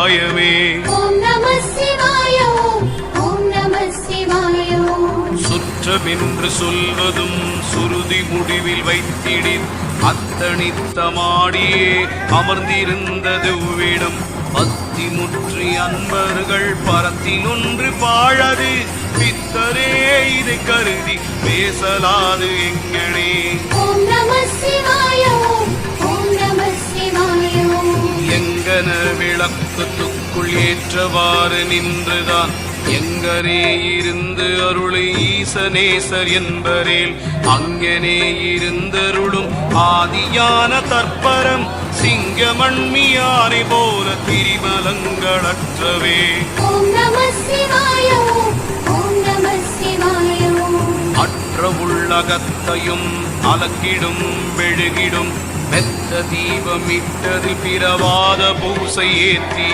ஆயவே ஓம் நம சிவாய ஓம் ஓம் நம சிவாய. ஓம் சுற்றமென்று சொல்வதும் சுருதி முடிவில் வைத்திடின். அத்தனித்தமாடியே அமர்ந்திருந்தது உவ்விடம் பத்தி முற்றி அன்பர்கள் பரத்தினொன்று பாழது. பித்தரே இதை கருதி பேசலாது எங்கனே. எங்கன விளக்கத்துக்குள் ஏற்றவாறு நின்றுதான். எங்கனே இருந்து அருளை ஈசனேசர் என்பரேல் அங்கனே இருந்தருளும் ஆதியான தற்பரம் சிங்கமண்மியானை போல திரிமலங்களற்றவே. அற்ற உள்ளகத்தையும் அலக்கிடும் மெழுகிடும் மெத்த தீபமிட்டதில் பிறவாத பூசை ஏற்றியே